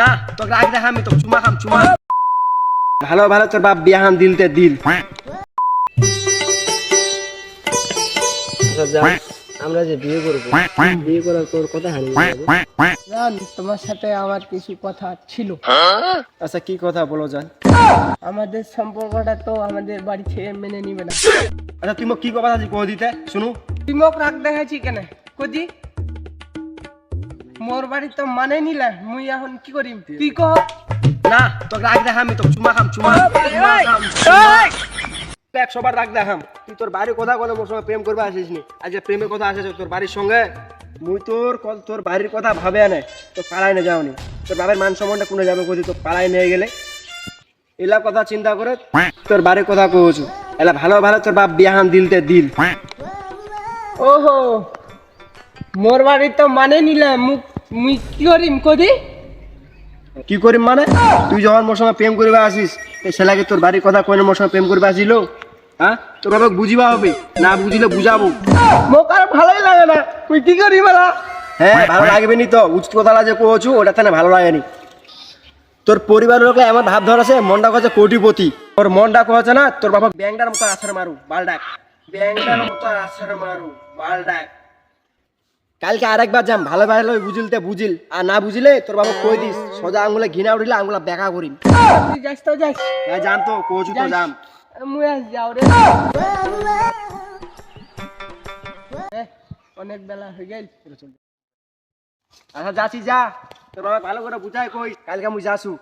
না তোকে রাখ দেখা আমি তোকে চুমা খাম চুমা ভালো ভালো তোর বাপ বিয়া হাম দিলতে দিল। আমরা যে বিয়ে করব বিয়ে করার তোর কথা হানি জান তোমার সাথে আমার কিছু কথা ছিল। আচ্ছা কি কথা বলো জান? আমাদের সম্পর্কটা তো আমাদের বাড়ি ছেড়ে মেনে নিবে না। আচ্ছা তুমি কি কথা আছে কহ দিতে? শুনু। তুই মোক রাগ দেখাইছি কেন? কদি মোর বাড়ি তো মানে নিলা মুই এখন কি করিম? তুই কহ। না তোকে রাখ দেখা আমি তোকে চুমা খাম চুমা চুমা। সবার রাখ দেখাম। তুই তোর বাড়ির কথা কোনো মোর সঙ্গে প্রেম করবে আসিস নি। আজ প্রেমের কথা আসিস তোর বাড়ির সঙ্গে মুই তোর কল তোর বাড়ির কথা ভাবে আনে তোর পালাই না যাওনি। তোর বাবার মান সম্মানটা কোনে যাবে কোথায় তোর পাড়ায় নিয়ে গেলে। এলা কথা চিন্তা করে তোর বাড়ির কথা কহছু এলা ভালো ভালো তোর বাপ বিয়াহান দিলতে দিল। ওহো! মোর বাড়ি তো মানে নিলা মুখ মুই কি করিম কদি? কি করিম মানে? তুই যখন মোর সঙ্গে প্রেম করবে আসিস ছেলেকে তোর বাড়ির কথা কইনে মোর সঙ্গে প্রেম করবে আসিল? হ্যাঁ? তোর বাবা বুঝিবা হবে না বুঝিলে বুঝাবো। মোক আর ভালোই লাগে না মুই কি করি বলা? হ্যাঁ ভালো লাগবে নি তো উচিত কথা যে কহছু ওটা তাহলে ভালো লাগেনি তোর পরিবার লোকে এমন ভাব ধরেছে মনটা কছে কোটিপতি। তোর মনটা কছে না তোর বাবা ব্যাংটার মতো আছাড় মারু বালডাক ব্যাংটার মতো আছাড় মারু বালডাক কালকে আরেকবার যাম ভালো ভালো বুঝিলতে বুঝিল। আর না বুঝিলে তোর বাবা কই দিস? সোজা আঙুলে ঘিনা উঠিলে আঙুলা বেকা করিম। তুই যাস তো যাস। হ্যাঁ যাম তো কচু তো যাম। মুই যাও রে। অনেক বেলা হয়ে গেল। আচ্ছা যাচ্ছি যা। তোর বাবা ভালো করে বুঝাই কই কালকে আমি যাসু।